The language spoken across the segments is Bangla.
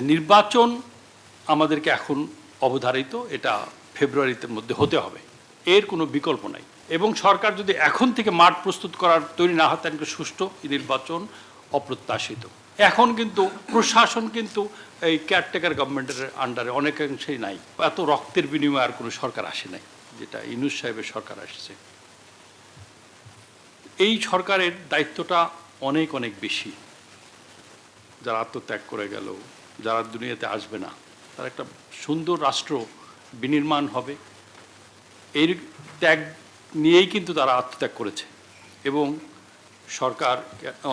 নির্বাচন আমাদেরকে এখন অবধারিত, এটা ফেব্রুয়ারিতে মধ্যে হতে হবে। এর কোনো বিকল্প নাই। এবং সরকার যদি এখন থেকে মাঠ প্রস্তুত করার তৈরি না হয়, তাহলে সুষ্ঠু নির্বাচন অপ্রত্যাশিত। এখন কিন্তু প্রশাসন কিন্তু এই কেয়ারটেকার গভর্নমেন্টের আন্ডারে অনেকাংশেই নাই। এত রক্তের বিনিময়ে আর কোনো সরকার আসে নাই, যেটা ইনুস সাহেবের সরকার আসছে। এই সরকারের দায়িত্বটা অনেক অনেক বেশি। যারা আত্মত্যাগ করে গেল যারা দুনিয়াতে আসবে না, তার একটা সুন্দর রাষ্ট্র বিনির্মাণ হবে। এর ত্যাগ নিয়েই কিন্তু তারা আত্মত্যাগ করেছে এবং সরকার,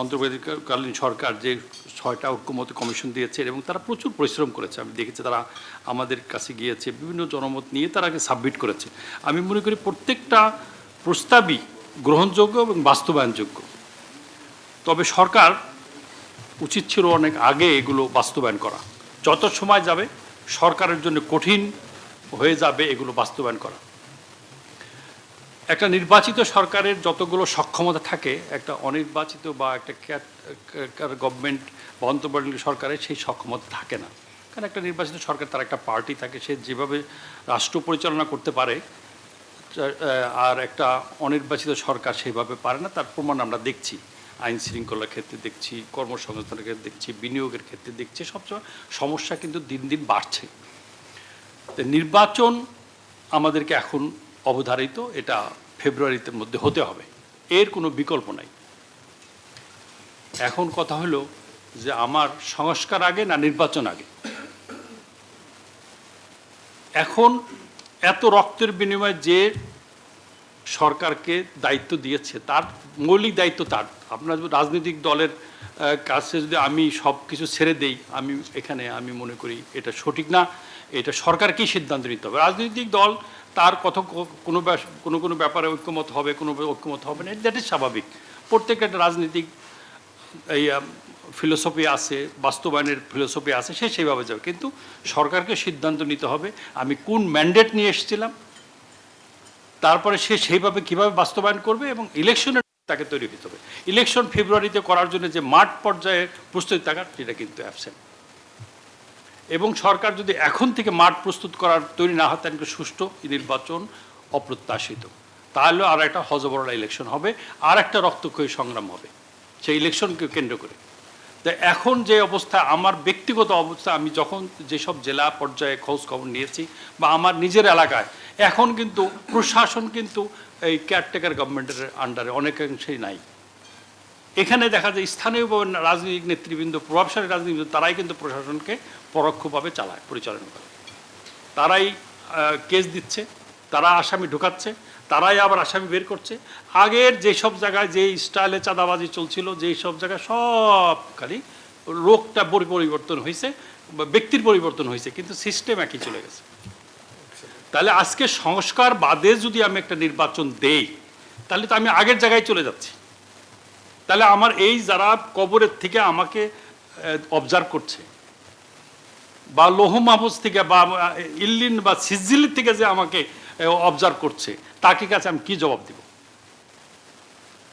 অন্তর্বর্তীকালীন সরকার যে ছয়টা ঐক্যমত কমিশন দিয়েছে এবং তারা প্রচুর পরিশ্রম করেছে। আমি দেখেছি তারা আমাদের কাছে গিয়েছে, বিভিন্ন জনমত নিয়ে তারা আগে সাবমিট করেছে। আমি মনে করি প্রত্যেকটা প্রস্তাবই গ্রহণযোগ্য এবং বাস্তবায়নযোগ্য। তবে সরকার উচিত ছিল অনেক আগে এগুলো বাস্তবায়ন করা। যত সময় যাবে, সরকারের জন্য কঠিন হয়ে যাবে এগুলো বাস্তবায়ন করা। একটা নির্বাচিত সরকারের যতগুলো সক্ষমতা থাকে, একটা অনির্বাচিত বা একটা গভর্নমেন্ট বা অন্তর্বর্তী সরকারের সেই সক্ষমতা থাকে না। কারণ একটা নির্বাচিত সরকার, তার একটা পার্টি থাকে, সে যেভাবে রাষ্ট্র পরিচালনা করতে পারে আর একটা অনির্বাচিত সরকার সেভাবে পারে না, তার প্রমাণ আমরা দেখছি। আইন শৃঙ্খলার ক্ষেত্রে দেখছি, কর্মসংস্থানের ক্ষেত্রে দেখছি, বিনিয়োগের ক্ষেত্রে দেখছি, সবসময় সমস্যা কিন্তু দিন দিন বাড়ছে। নির্বাচন আমাদেরকে এখন অবধারিত, এটা ফেব্রুয়ারিতে মধ্যে হতে হবে। এর কোনো বিকল্প নাই। এখন কথা হলো যে আমার সংস্কার আগে না নির্বাচন আগে? এখন এত রক্তের বিনিময়ে যে সরকারকে দায়িত্ব দিয়েছে, তার মৌলিক দায়িত্ব তার। আপনার রাজনৈতিক দলের কাছে যদি আমি সব কিছু ছেড়ে দেই, আমি এখানে আমি মনে করি এটা সঠিক না। এটা সরকারকেই সিদ্ধান্ত নিতে হবে। রাজনৈতিক দল তার কত কোনো কোনো কোনো ব্যাপারে ঐক্যমত হবে, কোনো ঐক্যমত হবে না দ্যাট ইজ স্বাভাবিক। প্রত্যেকটা একটা রাজনৈতিক এই ফিলোসফি আছে, বাস্তবায়নের ফিলোসফি আছে, সে সেইভাবে যাবে। কিন্তু সরকারকে সিদ্ধান্ত নিতে হবে, আমি কোন ম্যান্ডেট নিয়ে এসেছিলাম তারপরে সে সেইভাবে কীভাবে বাস্তবায়ন করবে এবং ইলেকশনের তাকে তৈরি হতে হবে। ইলেকশন ফেব্রুয়ারিতে করার জন্য যে মাঠ পর্যায়ে প্রস্তুতি থাকার, সেটা কিন্তু অ্যাবসেন্ট এবং সরকার যদি এখন থেকে মাঠ প্রস্তুত করার তৈরি না হয় তাহলে সুষ্ঠু, নির্বাচন অপ্রত্যাশিত। তাহলে আর একটা হজবরলা ইলেকশন হবে আর একটা রক্তক্ষয়ী সংগ্রাম হবে। সেই ইলেকশনকে কেন্দ্র করে। এখন যে অবস্থা, আমার ব্যক্তিগত অবস্থা, আমি যখন যেসব জেলা পর্যায়ে খোঁজ খবর নিয়েছি বা আমার নিজের এলাকায়, এখন কিন্তু প্রশাসন কিন্তু এই কেয়ারটেকার গভর্নমেন্টের আন্ডারে অনেকাংশেই নাই। এখানে দেখা যায় স্থানীয় রাজনৈতিক নেতৃবৃন্দ, প্রভাবশালী রাজনীতিবৃন্দ তারাই কিন্তু প্রশাসনকে পরোক্ষভাবে চালায়, পরিচালনা করে। তারাই কেস দিচ্ছে, তারা আসামি ঢোকাচ্ছে তারাই আবার আসামি বের করছে। আগের যেসব জায়গায় যে স্টাইলে চাঁদাবাজি চলছিল যেই সব জায়গায় সব খালি রোগটা পরিবর্তন হয়েছে, ব্যক্তির পরিবর্তন হয়েছে, কিন্তু সিস্টেম একই চলে গেছে। তাহলে আজকে সংস্কার বাদে যদি আমি একটা নির্বাচন দেই, তাহলে তো আমি আগের জায়গায় চলে যাচ্ছি। তাহলে আমার এই যারা কবরের থেকে আমাকে অবজার্ভ করছে, বা লোহ মাহফুজ থেকে, বা ইল্লিন বা সিজিল থেকে যে আমাকে অবজার্ভ করছে, তাকে কাছে আমি কি জবাব দেব?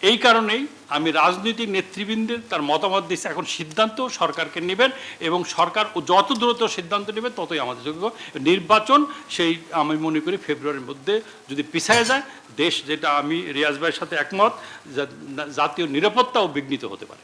এই কারণেই আমি রাজনৈতিক নেতৃবৃন্দের তার মতামত দিচ্ছি এখন সিদ্ধান্ত সরকারকে নেবেন এবং সরকার যত দ্রুত সিদ্ধান্ত নেবে ততই আমাদের যোগ্য। নির্বাচন সেই আমি মনে করি ফেব্রুয়ারির মধ্যে যদি পিছায় যায়, দেশ যেটা আমি রিয়াজ ভাইয়ের সাথে একমত জাতীয় নিরাপত্তাও বিঘ্নিত হতে পারে।